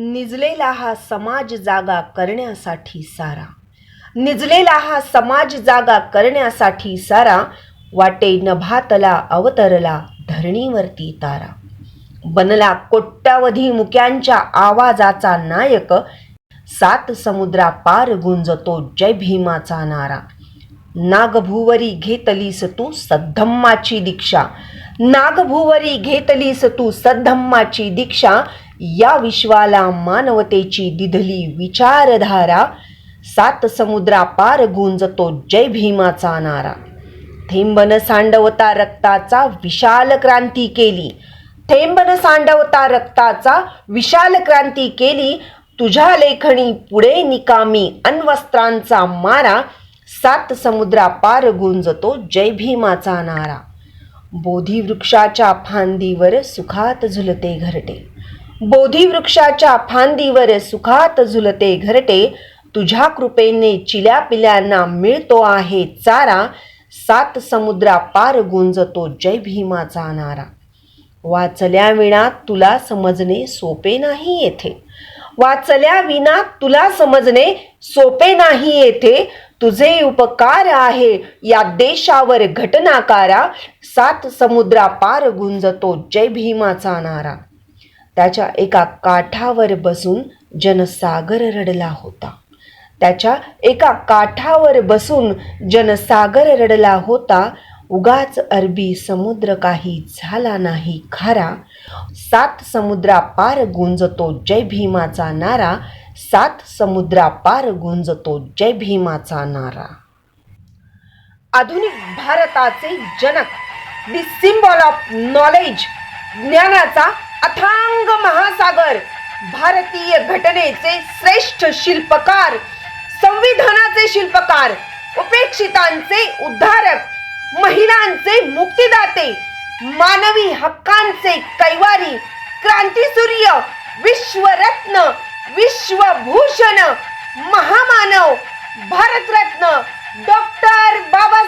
निजलेला हा समाज जागा करण्यासाठी सारा. निजलेला हा समाज जागा करण्यासाठी सारा वाटे नभातला अवतरला धरणीवरती तारा. बनला कोट्यावधी मुक्यांच्या आवाजाचा नायक सात समुद्रा पार गुंजतो जय भीमाचा नारा. नागभुवरी घेतलीस तू सद्धम्माची दीक्षा. नागभुवरी घेतलीस तू सद्धम्माची दीक्षा. या विश्वाला मानवतेची दिधली विचारधारा सात समुद्रा पार गुंजतो जय भीमाचा नारा. थेंबन सांडवता रक्ताचा विशाल क्रांती केली. थेंबन सांडवता रक्ताचा विशाल क्रांती केली. तुझ्या लेखणी पुढे निकामी अण्वस्त्रांचा मारा सात समुद्रा पार गुंजतो जय भीमाचा नारा. बोधी वृक्षाच्या फांदीवर सुखात झुलते घरटे. बोधी वृक्षाच्या फांदीवर सुखात झुलते घरटे. तुझ्या कृपेने चिल्या पिल्यांना मिळतो आहे चारा. सात समुद्रा पार गुंजतो जय भीमाचा नारा वाचल्या विणा तुला समजणे सोपे नाही येथे. वाचल्या विना तुला समजणे सोपे नाही येथे. तुझे उपकार आहे या देशावर घटनाकारा. सात समुद्रा पार गुंजतो जय भीमाचा नारा त्याच्या एका काठावर बसून जनसागर रडला होता. त्याच्या एका काठावर बसून जनसागर रडला होता. उगाच अरबी समुद्र काही झाला नाही खारा. सात समुद्रा पार गुंजतो जय भीमाचा नारा. सात समुद्रा पार गुंजतो जय भीमाचा नारा. आधुनिक भारताचे जनक दी सिम्बॉल ऑफ नॉलेज ज्ञानाचा अथांग महासागर भारतीय घटनेचे श्रेष्ठ शिल्पकार संविधानाचे शिल्पकार उपेक्षितांचे उद्धारक महिलांचे मुक्तिदाते मानवी हक्कांचे कैवारी क्रांतीसूर्य विश्वरत्न विश्वभूषण महामानव भारतरत्न डॉक्टर बाबा